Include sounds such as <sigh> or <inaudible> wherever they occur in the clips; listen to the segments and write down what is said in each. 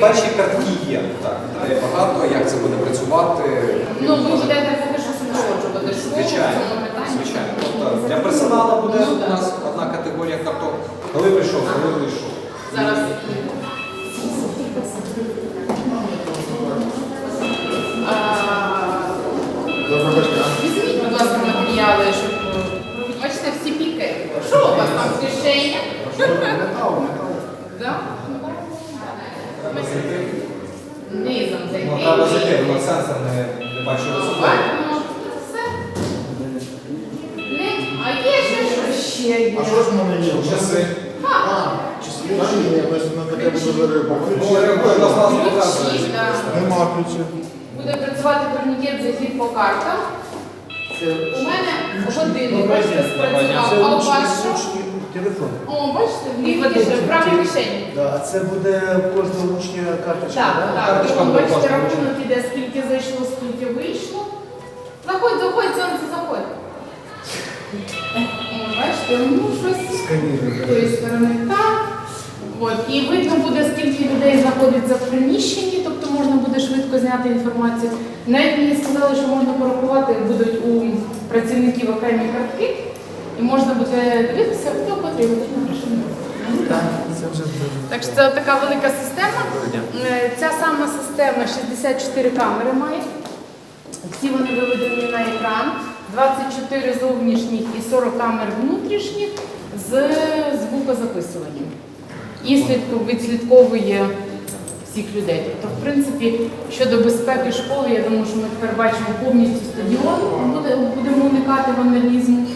перші картки є. Так, де багато, як це буде працювати. Ну, ви будете поки що супроводжувати школу Звичайно, звичайно. Тобто для персоналу буде Ну, у нас одна категорія карток. Коли прийшов, коли вийшов. Зараз. Візьміть, будь ласка, матеріали, щоб бачите, всі піки. Що у вас там в кишені? Ну, зайти, воно сенсор не, не бачу все. Не, а є ще щось? Ще є. А що ж в мене є? Часи. А, часи. Та ні, ми ж на таке буде. Ну, реагує на нас Ключі, показує. Нема ключів. Буде працювати турнікет захід по картам. У мене годинник, бачите, спрацював, а у вас що? Телефон. О, бачите, в лівій кишені, в правій кишені. Да, а це буде в кожного учня карточка, Так, да? так. Карточка буде Бачите, кожного рахунок іде, скільки зайшло, скільки вийшло. Заходь, заходь, сонце, заходь. О, Бачите, ну щось з Сканірує. тої сторони так. От, і видно буде, скільки людей знаходиться в приміщенні, тобто можна буде швидко зняти інформацію. Навіть мені сказали, що можна порахувати, будуть у працівників окремі картки, і можна буде дивитися, хто потрібен. Так, це вже. Так що це така велика система. Е, Ця сама система 64 камери має. Всі вони виведені на екран. 24 зовнішніх і 40 камер внутрішніх з звукозаписуванням. І відслідковує всіх людей. Тобто, в принципі, щодо безпеки школи, я думаю, що ми тепер бачимо повністю стадіон, будемо уникати вандалізму.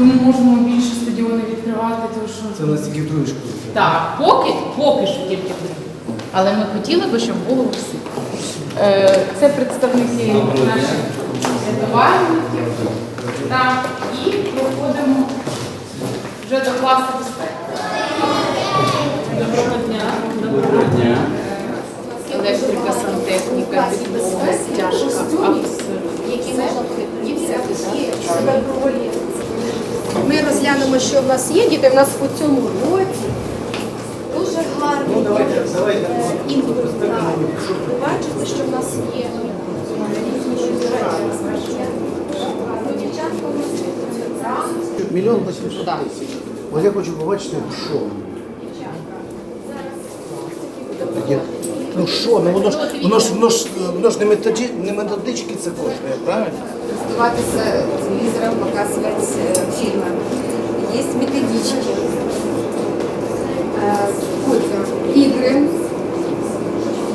Тому можемо більше стадіони відкривати, тому що Це у нас тільки в другій школі. так, поки, поки що тільки три. Але ми хотіли би, щоб було всі. Е, Це представники наших рятувальників. Так, і проходимо вже до класу безпеки. Доброго дня. Доброго дня. Електрика, сантехніка, підлога, стяжка, які можна і все є себе проводити. Ми розглянемо, що в нас є. Діти в нас у цьому році дуже гарний Ну, давайте, давайте. е, Ви бачите, що в нас є. Мільйон восемьсот тисяч. От я хочу побачити, що. Ну що, ну воно ж воно ж воно ж воно ж не методі, не методички це коштує, правильно? оставаться телевизором, показывать э, фильмы. Есть методички, э, вот, игры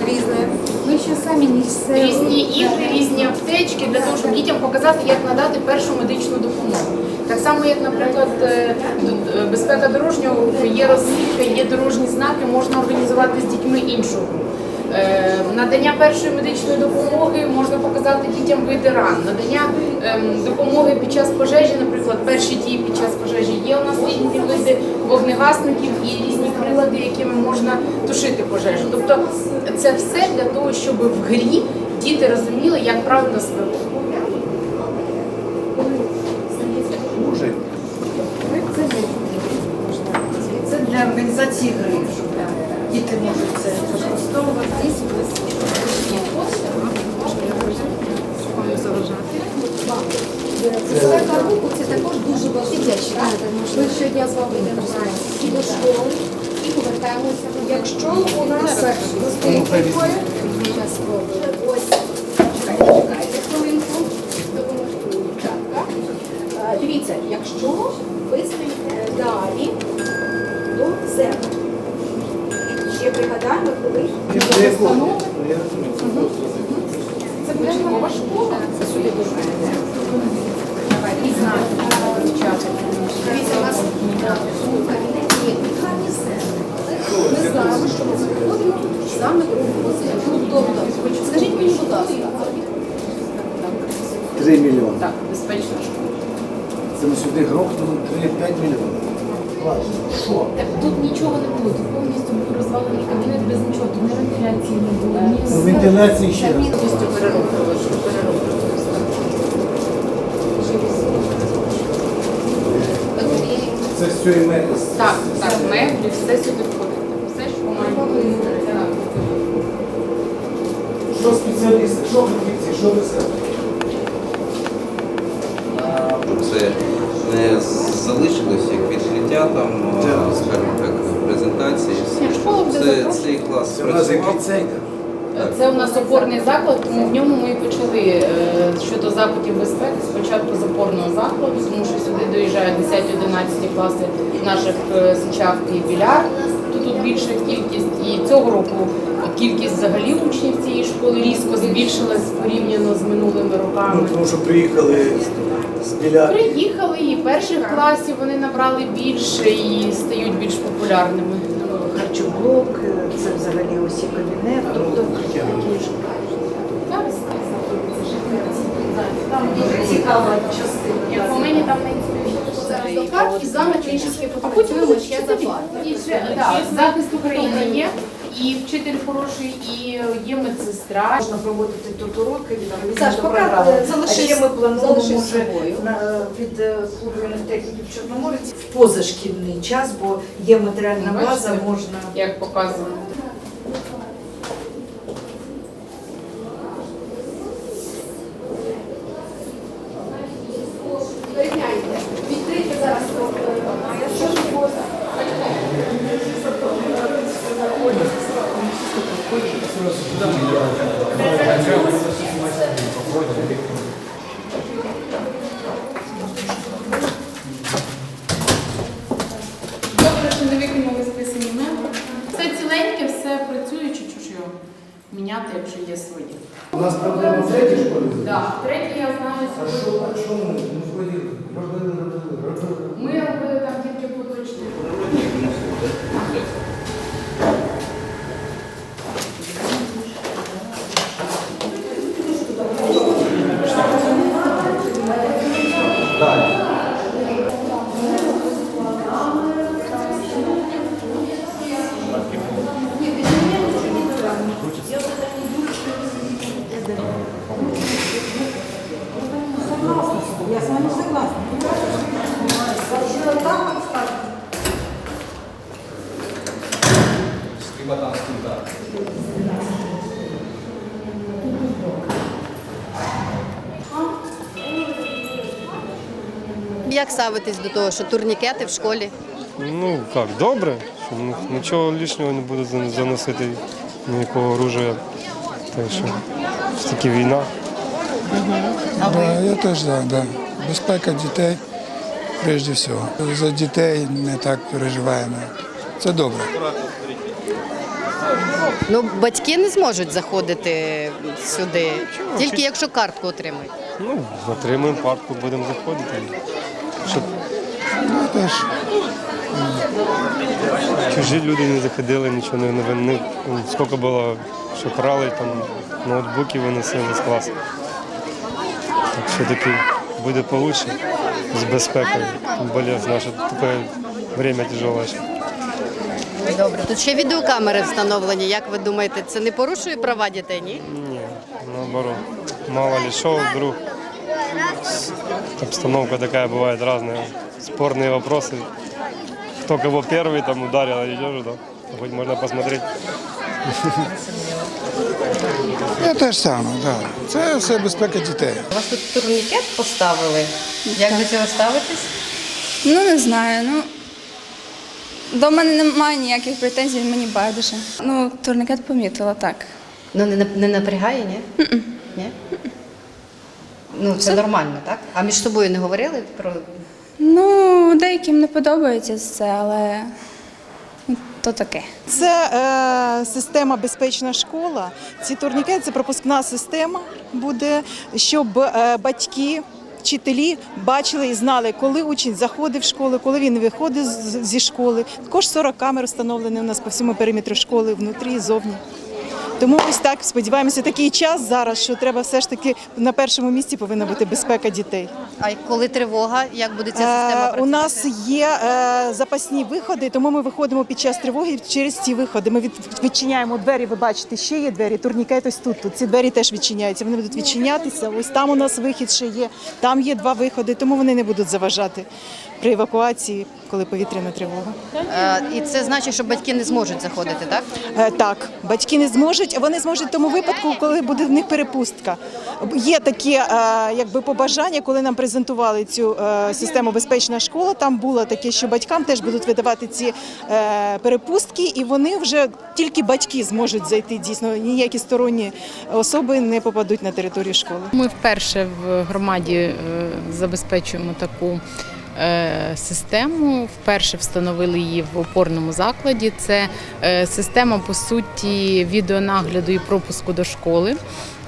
разные. Мы еще сами не все... Різні ігри, різні аптечки для того, щоб дітям показати, як надати першу медичну допомогу. Так само, як, наприклад, е, д- е, безпека дорожнього руху, є розмітка, є дорожні знаки, можна організувати з дітьми іншу гру. Е, Надання першої медичної допомоги можна показати дітям види ран. Надання ем, допомоги під час пожежі, наприклад, перші дії під час пожежі. Є у нас різні види вогнегасників і різні прилади, якими можна тушити пожежу. Тобто це все для того, щоб в грі діти розуміли, як правильно себе. Може. Це для організації гри, діти можуть це використовувати. Безпека руху це також дуже важливо. Ми щодня з вами йдемо і до школи і повертаємося. Якщо у нас стоїть 3 мільйони. Так, безпечна школа. Це ми сюди грохнули 3-5 мільйонів. Що? Тут нічого не було, тут повністю був розвалений кабінет без нічого, тут ні вентиляції не було, ні е, Ну, вентиляції ще раз. повністю перероблено. Це все і ми. Так, так, меблі, все сюди входить. Все, що має Що спеціалісти, що фахівці, що ви скажете? Не залишилось як відкриття там, скажімо так, презентації. Це цей клас працював. Це у нас опорний заклад, тому в ньому ми і почали е, щодо заходів безпеки. Спочатку з опорного закладу, тому що сюди доїжджають 10-11 класи наших е, і біляр. То тут більша кількість. І цього року кількість взагалі учнів цієї школи різко збільшилась порівняно з минулими Ну, роками. тому що приїхали біля. Приїхали і перших класів вони набрали більше і стають більш популярними. Харчоблок, це взагалі усі кабінет, тобто такі ж Зараз там дуже цікава частина. як по мені там не Зараз до карт і за метричні А потім ще. І захист України є, і вчитель хороший, і є медсестра. Можна проводити тут уроки Саш, до поки, програми. е, А ще ми плануємо залишись собою. на, е, від е, клубу юних техніків Чорноморці в позашкільний час, бо є матеріальна Бачите? база, можна Як показано. Порівняйте. Відкрийте зараз. е, Що ж було? Добре, що не викинули списані мемби. Все ціленьке, все працює, чи чого ж його міняти, якщо є свої. У нас проблема в третій школі. Так, третє я знаю що, а що ми не ходили? Робили, робили, робили. Ми робили там тільки поточні. Хіба там скільки? Як ставитись до того, що турнікети в школі? Ну як, добре, що нічого лишнього не буде заносити ніякого оружия. Так що ж таки війна. Да, я теж за, да. Безпека дітей прежде всього. За дітей не так переживаємо. Це добре. Ну, батьки не зможуть заходити сюди, тільки якщо картку отримають. Ну, отримаємо партку, будемо заходити. Щоб Я теж чужі люди не заходили, нічого не, не скільки було, що крали, там ноутбуки виносили з класу. Так що таки буде получше з безпекою. Тим більше наше таке время тяжеле. Добре. Тут ще відеокамери встановлені. Як ви думаєте, це не порушує права дітей? Ні? Не, наоборот. Мало ли что, вдруг обстановка такая бывает разная. Спорные вопросы. Кто кого первый там ударил, а идешь, да? Хоть можно посмотреть. я теж саме, да. Це все безпека дітей. У вас тут турнікет поставили. Як до цього ставитесь? Ну, не знаю. Ну, до мене немає ніяких претензій, мені байдуже. Ну, турникет помітила, так. Ну, не, нап- не напрягає, ні? Ні? Ну, це нормально, так? А між собою не говорили про. Ну, деяким не подобається це, але то таке. Це е, система безпечна школа. Ці турнікети це пропускна система буде, щоб е, батьки. Вчителі бачили і знали, коли учень заходив в школу, коли він виходив зі школи. Також 40 камер встановлені у нас по всьому периметру школи, внутрі і зовні. Тому ось так сподіваємося, такий час зараз, що треба все ж таки на першому місці повинна бути безпека дітей. А коли тривога, як буде ця система Е, працювати? У нас є е, запасні виходи, тому ми виходимо під час тривоги через ці виходи. Ми від, відчиняємо двері. Ви бачите, ще є двері. Турнікет ось тут. тут. Ці двері теж відчиняються. Вони будуть відчинятися. Ось там у нас вихід ще є. Там є два виходи, тому вони не будуть заважати при евакуації, коли повітряна тривога. Е, І це значить, що батьки не зможуть заходити, так? Е, Так, батьки не зможуть. Вони зможуть в тому випадку, коли буде в них перепустка. Є такі е, якби побажання, коли нам презентували цю систему безпечна школа. Там було таке, що батькам теж будуть видавати ці перепустки, і вони вже тільки батьки зможуть зайти. Дійсно, ніякі сторонні особи не попадуть на територію школи. Ми вперше в громаді забезпечуємо таку систему. Вперше встановили її в опорному закладі. Це е, система по суті відеонагляду і пропуску до школи.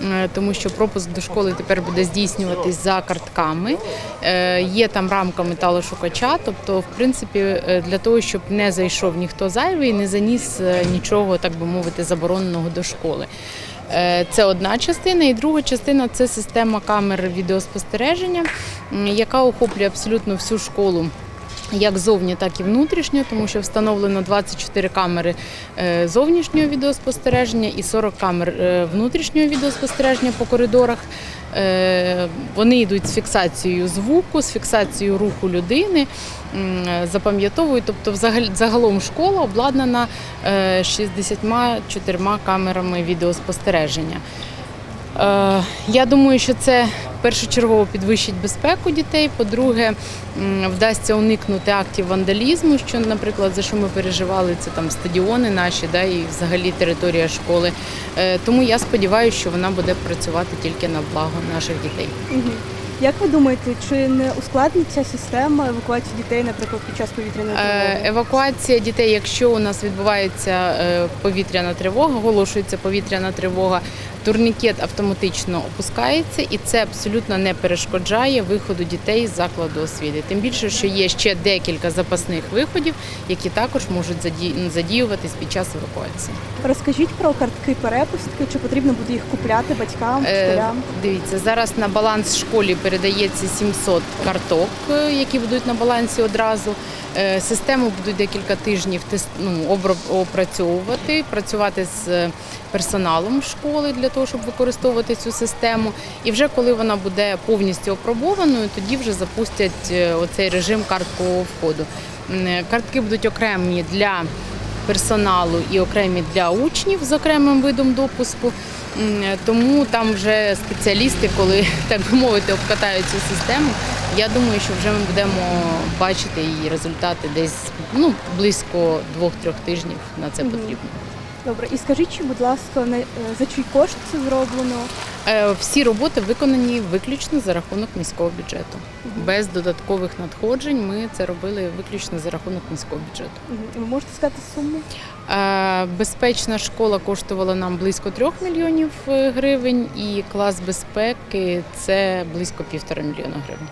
Е, Тому що пропуск до школи тепер буде здійснюватись за картками. Е, Є там рамка металошукача, тобто, в принципі, е, для того, щоб не зайшов ніхто зайвий, не заніс нічого, так би мовити, забороненого до школи. Це одна частина, і друга частина це система камер відеоспостереження, яка охоплює абсолютно всю школу. Як зовні, так і внутрішньо, тому що встановлено 24 камери е, зовнішнього відеоспостереження і 40 камер е, внутрішнього відеоспостереження по коридорах. Е, Вони йдуть з фіксацією звуку, з фіксацією руху людини, запам'ятовують. Тобто, загалом школа обладнана е, 64 камерами відеоспостереження. Е, Я думаю, що це першочергово підвищить безпеку дітей. По-друге, вдасться уникнути актів вандалізму, що, наприклад, за що ми переживали, це там стадіони наші, да, і взагалі територія школи. Е, Тому я сподіваюся, що вона буде працювати тільки на благо наших дітей. Як ви думаєте, чи не ускладнить ця система евакуацію дітей, наприклад, під час повітряної Е, тривоги? Евакуація дітей, якщо у нас відбувається повітряна тривога, оголошується повітряна тривога, турнікет автоматично опускається, і це абсолютно не перешкоджає виходу дітей з закладу освіти. Тим більше, що є ще декілька запасних виходів, які також можуть заді- задіюватись під час евакуації. Розкажіть про картки перепустки, чи потрібно буде їх купляти батькам, Е. Дивіться, зараз на баланс школі передається 700 карток, е, які будуть на балансі одразу. Е, Систему будуть декілька тижнів ну, опрацьовувати, працювати з е, персоналом школи для того, щоб використовувати цю систему. І вже коли вона буде повністю опробованою, тоді вже запустять е, оцей режим карткового входу. Е, Картки будуть окремі для персоналу і окремі для учнів з окремим видом допуску. Тому там вже спеціалісти, коли <laughs> так би мовити, обкатають цю систему. Я думаю, що вже ми будемо бачити її результати десь ну близько двох-трьох тижнів на це потрібно. Добре, і скажіть, будь ласка, е, за чий кошт це зроблено? Е, Всі роботи виконані виключно за рахунок міського бюджету. Без додаткових надходжень ми це робили виключно за рахунок міського бюджету. І Ви можете сказати суму? Е, Безпечна школа коштувала нам близько трьох мільйонів гривень, і клас безпеки це близько півтора мільйона гривень.